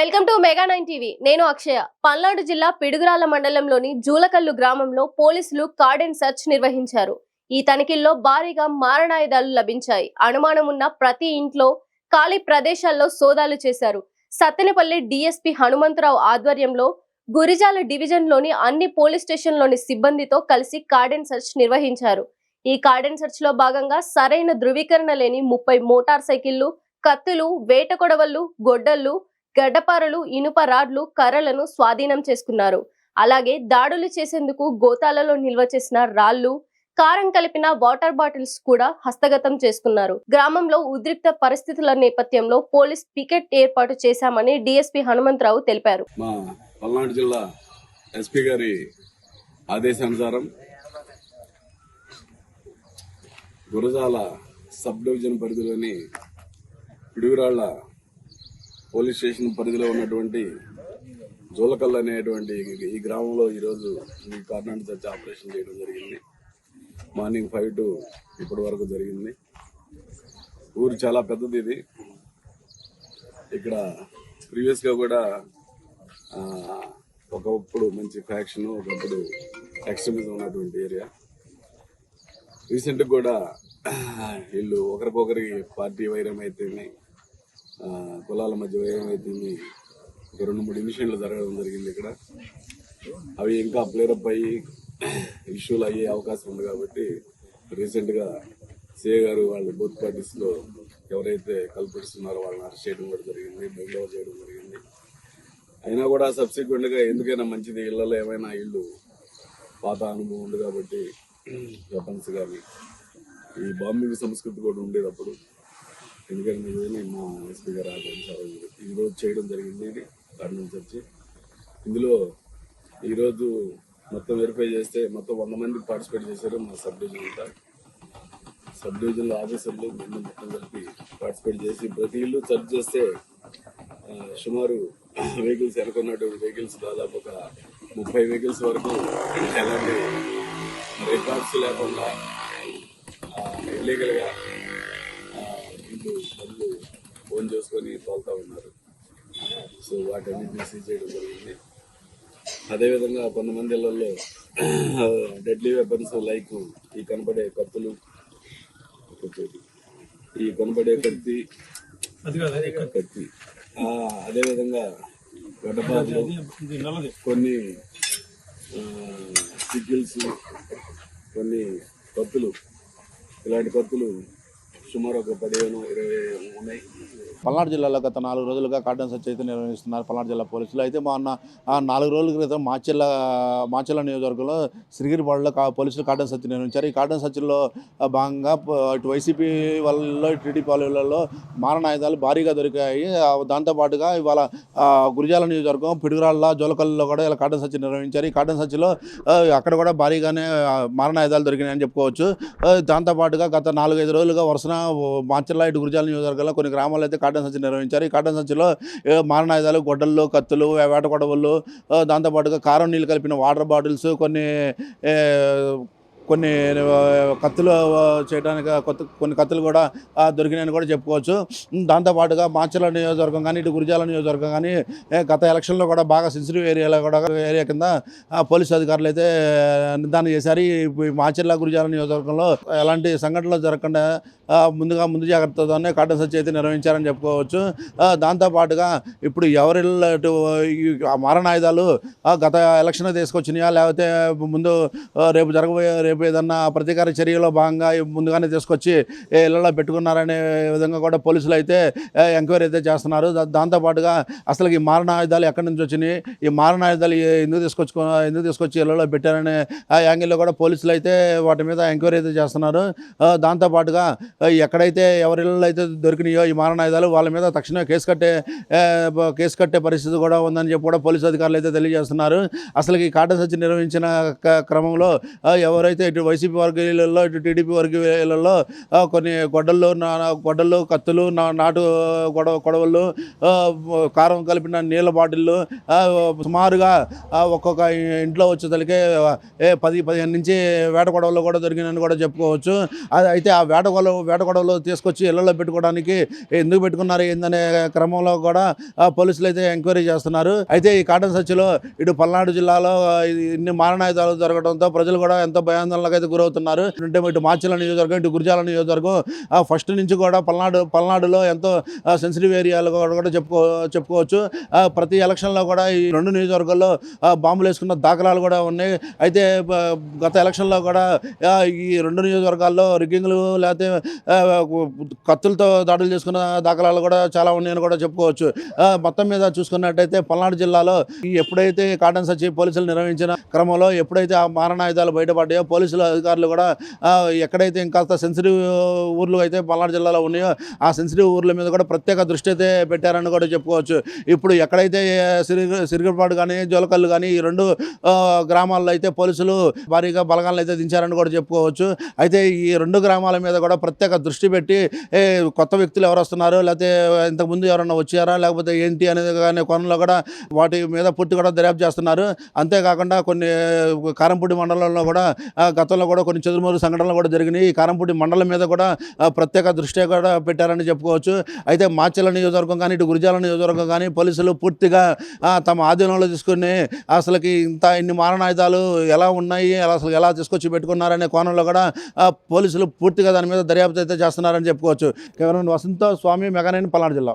Welcome to mega nine TV. నేను అక్షయ. పల్నాడు జిల్లా పిడుగురాల మండలంలోని జూలకల్లు గ్రామంలో పోలీసులు కార్డెన్ సెర్చ్ నిర్వహించారు. ఈ తనిఖీల్లో భారీగా మారణాయుధాలు లభించాయి. అనుమానం ఉన్న ప్రతి ఇంట్లో ఖాళీ ప్రదేశాల్లో సోదాలు చేశారు. సత్తెనపల్లి డిఎస్పి హనుమంతరావు ఆధ్వర్యంలో గురిజాల డివిజన్లోని అన్ని పోలీస్ స్టేషన్లోని సిబ్బందితో కలిసి కార్డెన్ సెర్చ్ నిర్వహించారు. ఈ కార్డెన్ సెర్చ్లో భాగంగా సరైన ధృవీకరణ లేని ముప్పై మోటార్ సైకిళ్ళు కత్తులు వేట కొడవళ్ళు గొడ్డళ్ళు గడ్డపారలు ఇనుప రాడ్లు కర్రలను స్వాధీనం చేసుకున్నారు. అలాగే దాడులు చేసేందుకు గోతాలలో నిల్వ చేసిన రాళ్ళు కారం కలిపిన వాటర్ బాటిల్స్ కూడా హస్తగతం చేసుకున్నారు. గ్రామంలో ఉద్రిక్త పరిస్థితుల నేపథ్యంలో పోలీస్ పికెట్ ఏర్పాటు చేశామని డిఎస్పి హనుమంతరావు తెలిపారు. మా పల్నాడు జిల్లా ఎస్పీ గారి ఆదేశానుసారం గురజాల సబ్ డివిజన్ పరిధిలోని పిడుగురాళ్ళ పోలీస్ స్టేషన్ పరిధిలో ఉన్నటువంటి జోలకల్ అనేటువంటి ఈ గ్రామంలో ఈరోజు ఈ కార్నాట్ చర్చ ఆపరేషన్ చేయడం జరిగింది. మార్నింగ్ ఫైవ్ టు ఇప్పటి వరకు జరిగింది. ఊరు చాలా పెద్దది ఇది. ఇక్కడ ప్రీవియస్గా కూడా ఒకప్పుడు మంచి ఫ్యాక్షన్ ఒకప్పుడు ఎక్స్ట్రీమిజం ఉన్నటువంటి ఏరియా. రీసెంట్గా కూడా వీళ్ళు ఒకరికొకరి పార్టీ వైరం అయితేనే కులాల మధ్య ఏమైతే ఒక రెండు మూడు ఇనిషియన్లు జరగడం జరిగింది ఇక్కడ. అవి ఇంకా ప్లేరప్ అయ్యి ఇష్యూలు అయ్యే అవకాశం ఉంది కాబట్టి రీసెంట్గా సిఏ గారు వాళ్ళు బూత్ పార్టీస్లో ఎవరైతే కల్పిస్తున్నారో వాళ్ళని అరెస్ట్ చేయడం కూడా జరిగింది బెంగళూరు చేయడం జరిగింది. అయినా కూడా సబ్సిక్వెంట్గా ఎందుకైనా మంచిది ఇళ్ళలో ఏమైనా ఇల్లు పాత అనుభవం ఉంది కాబట్టి వెపన్స్ కానీ ఈ బాంబింగ్ సంస్కృతి కూడా ఉండేది అప్పుడు ఎందుకంటే మా ఎస్పీ గారు ఆదేశాలు ఈరోజు చేయడం జరిగింది ఇది కర్నూలు చర్చి ఇందులో ఈరోజు మొత్తం వెరిఫై చేస్తే మొత్తం వంద మంది పార్టిసిపేట్ చేశారు మా సబ్ డివిజన్ అంతా. సబ్ డివిజన్లో ఆఫీసర్లు మేము మొత్తం కలిపి పార్టిసిపేట్ చేసి ప్రతి ఇల్లు సర్చ్ చేస్తే సుమారు వెహికల్స్ వెనుకున్నటువంటి వెహికల్స్ దాదాపు ఒక ముప్పై వెహికల్స్ వరకు ఎలాంటి రికార్డ్స్ లేకుండా ఇల్లీగల్గా ఇల్లు పనులు ఫోన్ చేసుకొని తోలుతా ఉన్నారు. సో వాటన్నిటిని సీజ్ చేయడం జరిగింది. అదేవిధంగా కొంతమంది ఇళ్ళలో డెడ్లీ వెపన్స్ లైక్ ఈ కనపడే కత్తులు ఈ కనపడే కత్తి కత్తి. అదేవిధంగా గడ్డపాదులు కొన్ని సిగిల్స్ కొన్ని కత్తులు ఇలాంటి కత్తులు సుమారు ఒక పదిహేను ఇరవై ఉన్నాయి. పల్నాడు జిల్లాలో గత నాలుగు రోజులుగా కార్డన్ సెర్చ్ అయితే నిర్వహిస్తున్నారు పల్నాడు జిల్లా పోలీసులు. అయితే మొన్న నాలుగు రోజుల క్రితం మాచెల్ల మాచెల్ల నియోజకవర్గంలో శ్రీగిరిపాడులో కా పోలీసులు కార్డన్ సచ్చి నిర్వహించారు. ఈ కార్డన్ సెర్చ్లో భాగంగా ఇటు వైసీపీ వాళ్ళలో టీడీపీ వాళ్ళలో మారణాయుధాలు భారీగా దొరికాయి. దాంతోపాటుగా ఇవాళ గురిజాల నియోజకవర్గం పిడుగురాళ్ళ జోలకల్లో కూడా ఇలా కార్డన్ సెర్చ్ నిర్వహించారు. ఈ కార్డన్ సెర్చ్లో అక్కడ కూడా భారీగానే మారణాయుధాలు దొరికినాయని చెప్పుకోవచ్చు. దాంతోపాటుగా గత నాలుగైదు రోజులుగా వరుసన మాచెల్ల ఇటు గురిజాల నియోజకవర్గంలో కొన్ని గ్రామాల్లో అయితే కాటన్ సంచి నిర్వహించారు. ఈ కాటన్ సంచిలో మారణాయుధాలు గొడ్డళ్ళు కత్తులు వేట కొడవళ్ళు దాంతోపాటుగా కారం నీళ్ళు కలిపిన వాటర్ బాటిల్స్ కొన్ని కొన్ని కత్తులు చేయడానికి కొత్త కొన్ని కత్తులు కూడా దొరికినాయని కూడా చెప్పుకోవచ్చు. దాంతోపాటుగా మాచర్ల నియోజకవర్గం కానీ ఇటు గురిజాల నియోజకవర్గం కానీ గత ఎలక్షన్లో కూడా బాగా సెన్సిటివ్ ఏరియాలో కూడా ఏరియా కింద పోలీసు అధికారులు అయితే నిర్ధారణ చేశారు. ఈ మాచర్ల గురిజాల నియోజకవర్గంలో ఎలాంటి సంఘటనలు జరగకుండా ముందుగా ముందు జాగ్రత్తతోనే కార్డన్ సచ్చి అయితే నిర్వహించారని చెప్పుకోవచ్చు. దాంతోపాటుగా ఇప్పుడు ఎవరి ఇటు ఈ మారణాయుధాలు గత ఎలక్షన్ తీసుకొచ్చినాయా? లేకపోతే ముందు రేపు జరగబోయే రేపు ఏదన్నా ప్రతీకార చర్యలో భాగంగా ముందుగానే తీసుకొచ్చి ఇళ్ళలో పెట్టుకున్నారనే విధంగా కూడా పోలీసులు అయితే ఎంక్వైరీ అయితే చేస్తున్నారు. దాంతోపాటుగా అసలు ఈ మారణాయుధాలు ఎక్కడి నుంచి వచ్చినాయి? ఈ మారణాయుధాలు ఎందుకు తీసుకొచ్చుకో ఎందుకు తీసుకొచ్చి ఇళ్ళలో పెట్టారనే ఆ యాంగిల్లో కూడా పోలీసులు అయితే వాటి మీద ఎంక్వైరీ అయితే చేస్తున్నారు. దాంతోపాటుగా ఎక్కడైతే ఎవరి ఇళ్ళలో అయితే దొరికినాయో ఈ మారణాయుధాలు వాళ్ళ మీద తక్షణమే కేసు కట్టే కేసు కట్టే పరిస్థితి కూడా ఉందని చెప్పి కూడా పోలీసు అధికారులు అయితే తెలియజేస్తున్నారు. అసలు ఈ కాటన్ సర్చ్ నిర్వహించిన క- క్రమంలో ఎవరైతే అయితే ఇటు వైసీపీ వర్గీయులలో ఇటు టీడీపీ వర్గీయులలో కొన్ని గొడ్డల్లో నా కత్తులు నా నాటు గొడవ గొడవలు కారం కలిపిన నీళ్ళ బాటిళ్ళు సుమారుగా ఒక్కొక్క ఇంట్లో వచ్చే ఏ పది పదిహేను నుంచి వేట గొడవలు కూడా దొరికినని కూడా చెప్పుకోవచ్చు. అది అయితే ఆ వేట గొడవ వేట గొడవలు తీసుకొచ్చి ఇళ్ళలో పెట్టుకోవడానికి ఎందుకు పెట్టుకున్నారు ఏందనే క్రమంలో కూడా పోలీసులు అయితే ఎంక్వైరీ చేస్తున్నారు. అయితే ఈ కాటన్ సచ్చిలో ఇటు పల్నాడు జిల్లాలో ఇన్ని మారణాయుధాలు జరగడంతో ప్రజలు కూడా ఎంతో ఆందోళనకు అయితే గురవుతున్నారు అంటే ఇటు మార్చిల నియోజకవర్గం ఇటు గురిజాల నియోజకవర్గం ఫస్ట్ నుంచి కూడా పల్నాడు పల్నాడులో ఎంతో సెన్సిటివ్ ఏరియాలు కూడా కూడా చెప్పుకో చెప్పుకోవచ్చు. ప్రతి ఎలక్షన్లో కూడా ఈ రెండు నియోజకవర్గాల్లో బాంబులు వేసుకున్న దాఖలాలు కూడా ఉన్నాయి. అయితే గత ఎలక్షన్లో కూడా ఈ రెండు నియోజకవర్గాల్లో రిగ్గింగ్లు లేకపోతే కత్తులతో దాడులు చేసుకున్న దాఖలాలు కూడా చాలా ఉన్నాయని కూడా చెప్పుకోవచ్చు. ఆ, మొత్తం మీద చూసుకున్నట్టయితే పల్నాడు జిల్లాలో ఈ ఎప్పుడైతే కాటన్ సచి పోలీసులు నిర్వహించిన క్రమంలో ఎప్పుడైతే ఆ మారణాయుధాలు బయటపడ్డాయో పోలీసులు అధికారులు కూడా ఎక్కడైతే ఇంకాస్త సెన్సిటివ్ ఊర్లు అయితే పల్నాడు జిల్లాలో ఉన్నాయో ఆ సెన్సిటివ్ ఊర్ల మీద కూడా ప్రత్యేక దృష్టి అయితే పెట్టారని కూడా చెప్పుకోవచ్చు. ఇప్పుడు ఎక్కడైతే సిరి సిరిగిపాడు కానీ జోలకల్లు కానీ ఈ రెండు గ్రామాల్లో అయితే పోలీసులు భారీగా బలగాలను అయితే దించారని కూడా చెప్పుకోవచ్చు. అయితే ఈ రెండు గ్రామాల మీద కూడా ప్రత్యేక దృష్టి పెట్టి కొత్త వ్యక్తులు ఎవరు వస్తున్నారు? లేకపోతే ఇంతకుముందు ఎవరన్నా వచ్చారా? లేకపోతే ఏంటి అనేది కానీ కొనలో కూడా వాటి మీద పుట్టి కూడా దర్యాప్తు చేస్తున్నారు. అంతేకాకుండా కొన్ని కారంపూడి మండలంలో కూడా గతంలో కూడా కొన్ని చెదురుమూరు సంఘటనలు కూడా జరిగినాయి. కారంపూటి కారంపూడి మండలం మీద కూడా ప్రత్యేక దృష్టి కూడా పెట్టారని చెప్పుకోవచ్చు. అయితే మాచెల నియోజకవర్గం కానీ ఇటు గురిజాల నియోజకవర్గం కానీ పోలీసులు పూర్తిగా తమ ఆధీనంలో తీసుకుని అసలుకి ఇంత ఇన్ని మారణాయుధాలు ఎలా ఉన్నాయి అసలు ఎలా తీసుకొచ్చి పెట్టుకున్నారనే కోణంలో కూడా పోలీసులు పూర్తిగా దాని మీద దర్యాప్తు అయితే చేస్తున్నారని చెప్పుకోవచ్చు. కేవలం వసంత స్వామి మెగానైన్ పల్నాడు జిల్లా.